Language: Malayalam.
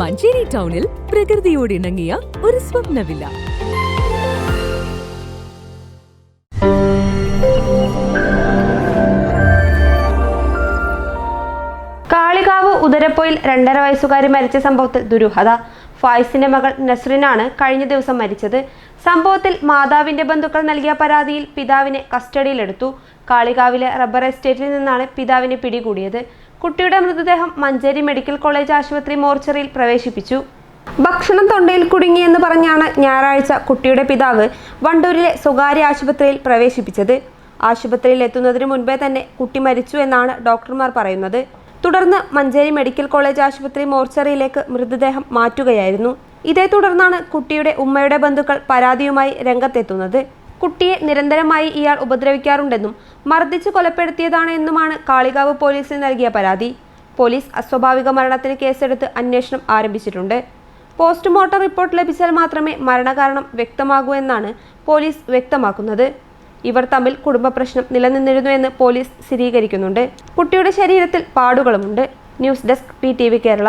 മഞ്ചേരി ടൗണിൽ പ്രകൃതിയോട് ഇണങ്ങിയ ഒരു സ്വപ്നവില്ല. കാളികാവ് ഉദരപ്പൊയിൽ രണ്ടര വയസ്സുകാരി മരിച്ച സംഭവത്തിൽ ദുരൂഹത. ഫായിസിന്റെ മകൾ നസ്രിനാണ് കഴിഞ്ഞ ദിവസം മരിച്ചത്. സംഭവത്തിൽ മാതാവിന്റെ ബന്ധുക്കൾ നൽകിയ പരാതിയിൽ പിതാവിനെ കസ്റ്റഡിയിലെടുത്തു. കാളികാവിലെ റബ്ബർ എസ്റ്റേറ്റിൽ നിന്നാണ് പിതാവിനെ പിടികൂടിയത്. കുട്ടിയുടെ മൃതദേഹം മഞ്ചേരി മെഡിക്കൽ കോളേജ് ആശുപത്രി മോർച്ചറിയിൽ പ്രവേശിപ്പിച്ചു. ഭക്ഷണം തൊണ്ടയിൽ കുടുങ്ങിയെന്ന് പറഞ്ഞാണ് ഞായറാഴ്ച കുട്ടിയുടെ പിതാവ് വണ്ടൂരിലെ സ്വകാര്യ ആശുപത്രിയിൽ പ്രവേശിപ്പിച്ചത്. ആശുപത്രിയിൽ എത്തുന്നതിന് മുൻപേ തന്നെ കുട്ടി മരിച്ചു എന്നാണ് ഡോക്ടർമാർ പറയുന്നത്. തുടർന്ന് മഞ്ചേരി മെഡിക്കൽ കോളേജ് ആശുപത്രി മോർച്ചറിയിലേക്ക് മൃതദേഹം മാറ്റുകയായിരുന്നു. ഇതേ തുടർന്നാണ് കുട്ടിയുടെ ഉമ്മയുടെ ബന്ധുക്കൾ പരാതിയുമായി രംഗത്തെത്തുന്നത്. കുട്ടിയെ നിരന്തരമായി ഇയാൾ ഉപദ്രവിക്കാറുണ്ടെന്നും മർദ്ദിച്ച് കൊലപ്പെടുത്തിയതാണ് എന്നുമാണ് കാളികാവ് പോലീസിന് നൽകിയ പരാതി. പോലീസ് അസ്വാഭാവിക മരണത്തിന് കേസെടുത്ത് അന്വേഷണം ആരംഭിച്ചിട്ടുണ്ട്. പോസ്റ്റ്മോർട്ടം റിപ്പോർട്ട് ലഭിച്ചാൽ മാത്രമേ മരണകാരണം വ്യക്തമാകൂ എന്നാണ് പോലീസ് വ്യക്തമാക്കുന്നത്. ഇവർ തമ്മിൽ കുടുംബ പ്രശ്നം നിലനിന്നിരുന്നുവെന്ന് പോലീസ് സ്ഥിരീകരിക്കുന്നുണ്ട്. കുട്ടിയുടെ ശരീരത്തിൽ പാടുകളുമുണ്ട്. News desk P Kerala.